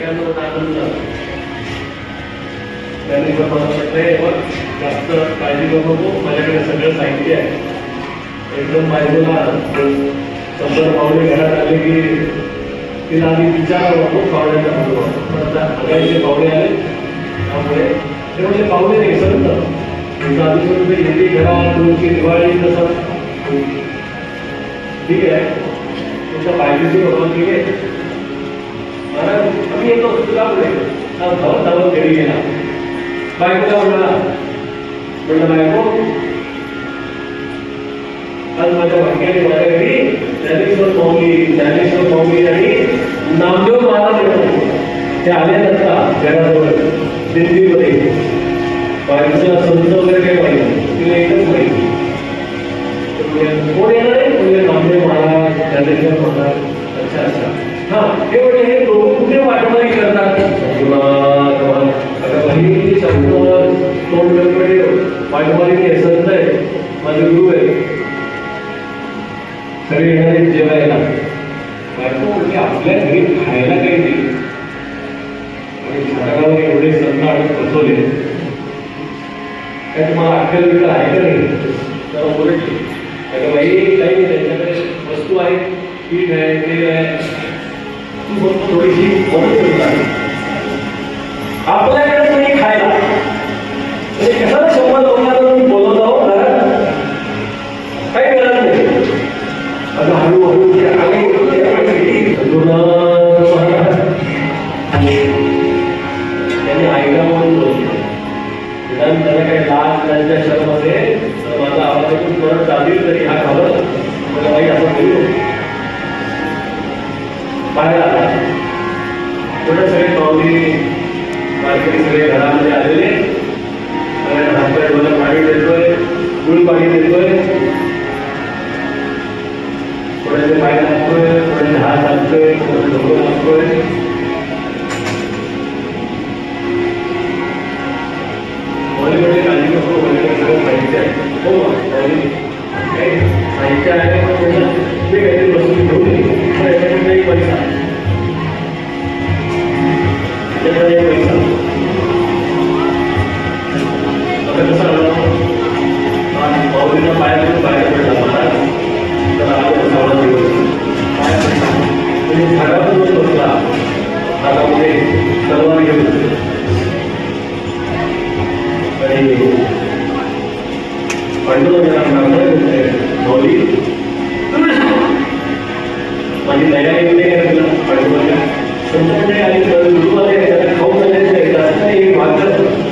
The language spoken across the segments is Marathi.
सगळ्यांना आनंद झाला त्यांनी पण जास्त काळजी करू नको माझ्याकडे सगळं साहित्य आहे एकदम बाजूला शंभर पावले घरात आले की तिला आधी विचारावं खूप पावड्याचा बरोबर पण आता पावले आले त्यामुळे ते म्हणजे पावले नाही संत तुमचं आधी सोडून घरात तुमची दिवाळी तसं ठीक आहे. तुमच्या पाहिजेची बरोबर ठीक आहे. कारण आम्ही येतो तुला पुढे धावत धावत घरी गेला बायकोला म्हणाला म्हणलं बायको आज माझ्या भाग्याने माझ्या घरी ज्ञानेश्वर स्वामी ज्ञानेश्वर स्वामी आणि नामदेव महाराज ते आले नसता घराजवळ दिल्लीमध्ये बायकोचा संत वगैरे काही पाहिजे तिला एकच माहिती कोण येणार आहे म्हणजे नामदेव महाराज ज्ञानेश्वर महाराज अच्छा अच्छा हा हे म्हणजे हे लोक कुठे करतात. अगं शब्द तोंड संत आहे माझे गुरु आहे सगळे येणारे जेवायला बायको म्हणजे आपल्या घरी खायला काही आणि झाडावर एवढे संत आणि बसवले काय तुम्हाला अक्कल आहे का नाही तर काही नाही त्यांच्याकडे वस्तू आहे पीठ आहे तेल आहे थोडीशी आपल्याकडे कोणी खायला. म्हणजे कशाला शंभर लोकांना बाहेर सगळे पाहुणे वारकरी सगळे घरामध्ये आलेले. सगळ्या हातपाय पाणी देतोय गुळ पाणी देतोय. थोड्याचे पाय लागतोय कोणाचे हात लागतोय कोणाचे डोकं लागतोय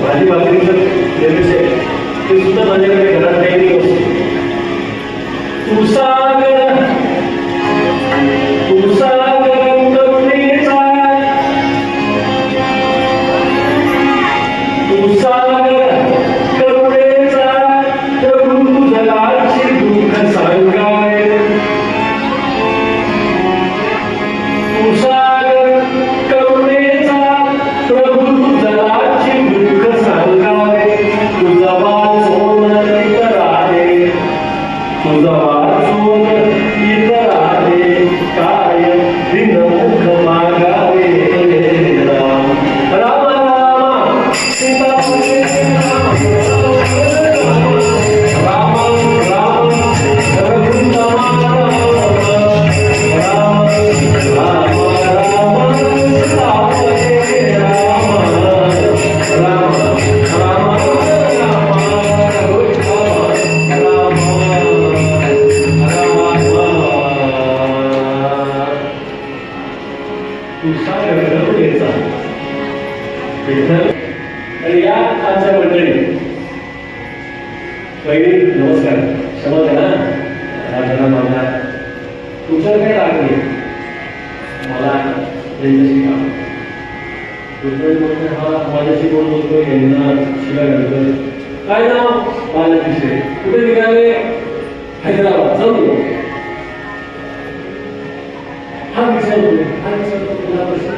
भाजी भाकरीचं तर आहे ते सुद्धा माझ्याकडे घरात काही नाही तू आणि या आमच्या मंडळी पहिली नमस्कार. क्षमा करा. राजाला माझा तुमच्यावर काय राग नाही मला त्यांच्याशी काम दुसरं हा माझ्याशी कोण बोलतोय? यांना शिवाय घालतोय काय नाव? बालकिशोर कुठे निघाले? हैदराबाद. चालू हा विचार हा विचार तुला प्रश्न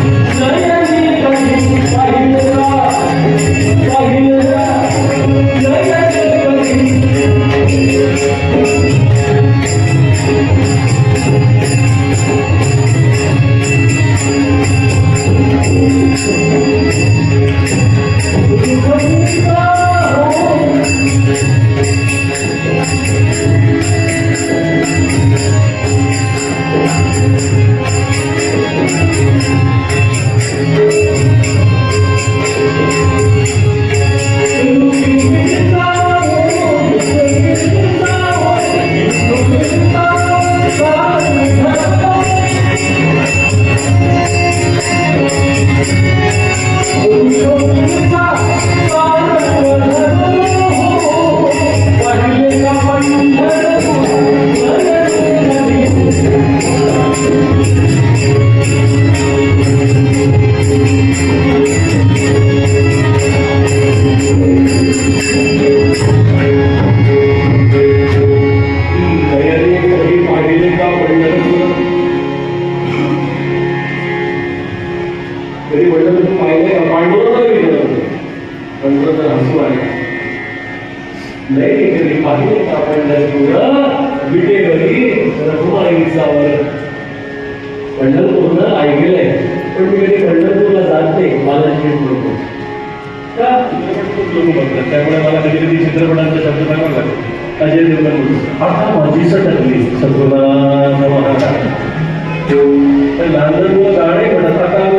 पंढरपूर हसू आले नाही कधी पाहिले सापडलं पंढरपूर विटेवरी रघुमाईचावर पंढरपूरनं ऐकलंय पण मी कधी पंढरपूरला जात नाही बालाजी म्हणतो का? चित्रपट खूप लोक बघतात त्यामुळे मला कधी कधी चित्रपटांचा शब्द सांगावा लागतो अजय देवगण म्हणून आता माझी सटकली. सद्गुणाचा महाराज तर लहान मुलं गाणे म्हणत आता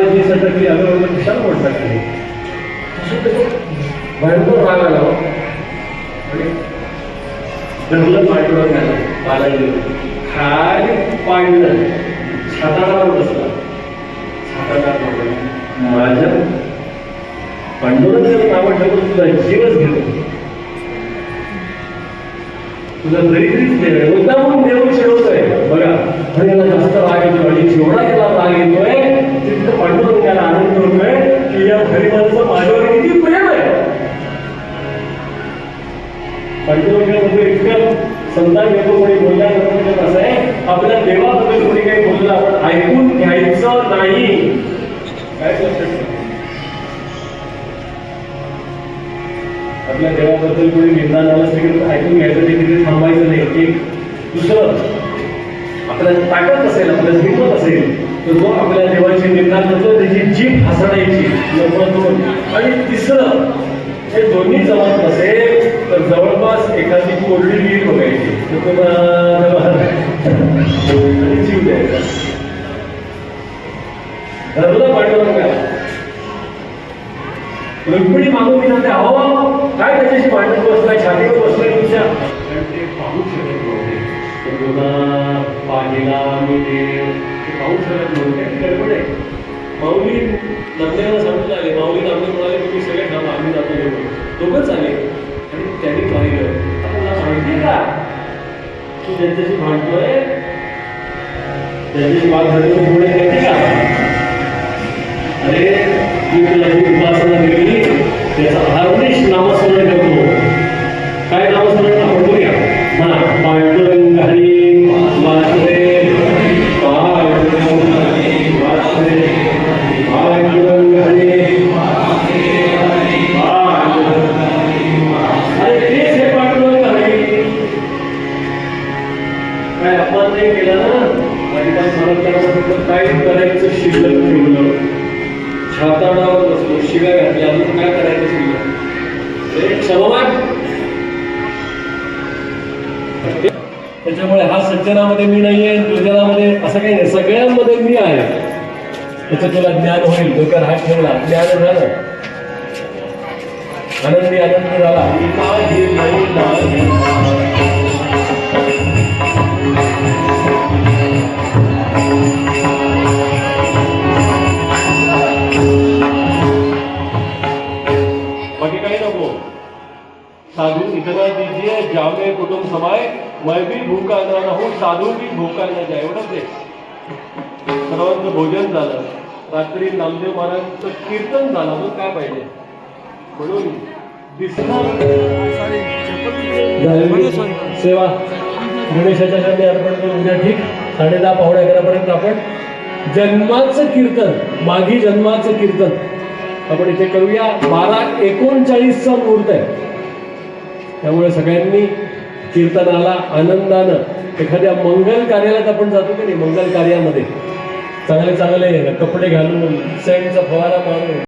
भरपूर राग आला हो. आणि धरलं पाठवलं त्याला बालाजी. खाली पाडलं छाताडावर बसला. छाताडावर पडला. माझ्या पांडुरंगाचं नाव ठेवून तुझा जीवच घेतो तुझा दरिद्रीच नाही देव मुद्दामून देव चिडवतोय बघा आणि जास्त राग येतो आणि जेवढा त्याला राग येतोय तिथं पांडुरंगाला आनंद होतोय की या हरिमानाचं माझ्यावर किती प्रेम आहे इतकं संतान येतो कोणी बोलल्यानंतर कसं आहे. आपल्या देवाबद्दल कोणी काही बोललं आपण ऐकून घ्यायचं नाही. काय आपल्या देवाबद्दल कोणी निंदा झालं असेल ऐकून घ्यायचं ते तिथे थांबायचं नाही. एक दुसरं आपल्याला ताकद असेल आपल्याला हिंमत असेल तर तो आपल्या देवाची निंदा करतो त्याची जीभ हसडायची नंबर दोन आणि तिसरं हे दोन्ही जमत नसेल तर जवळपास एखादी कोरडी विहीर बघायची. तर तुम्हाला जीव द्यायचा. धरलं पाठवलं रुक्मिणी मागून मी म्हणते अहो काय त्याच्याशी पाठवत बसलाय? छातीवर बसलाय तुमच्या? कारण ते पाहू शकत नव्हते तर तुला पाहिला मी ते. पाहू शकत नव्हते गडबड आहे. माऊली नंदेला सांगून आले माऊली नंदे म्हणाले तुम्ही त्यांच्याशी भांडतोय. त्यांच्याशी वाद घडवून स्मरण काय करायचं शिल्लक ठेवलं छाताडावर बसलो शिव्या घातल्या. अजून काय करायचं शिल्लक हे त्याच्यामुळे हा सज्जनामध्ये मी नाहीये दुर्जनामध्ये असं काही नाही. सगळ्यांमध्ये मी आहे. त्याचं तुला ज्ञान होईल. डोक्यावर हात ठेवला. ज्ञान झालं. आनंदी आनंद झाला. इतना दीजिए जामे कुटुंब समाय मैं भी भूखा न राहूं साधू भी भूखा न जाय एवढंच आहे. सर्वांचं भोजन झालं. रात्री नामदेव महाराजांचं कीर्तन झालं अजून काय पाहिजे? म्हणून सेवा गणेशाच्या चरणी अर्पण करून उद्या ठीक साडे दहा पावणे अकरापर्यंत आपण जन्माचं कीर्तन मागी जन्माचं कीर्तन. आपण इथे करूया बारा एकोणचाळीसचा मुहूर्त आहे. त्यामुळे सगळ्यांनी कीर्तनाला आनंदानं एखाद्या मंगल कार्यालयात आपण जातो की नाही? मंगल कार्यामध्ये. चांगले चांगले कपडे घालून सेंटचा फवारा मारून.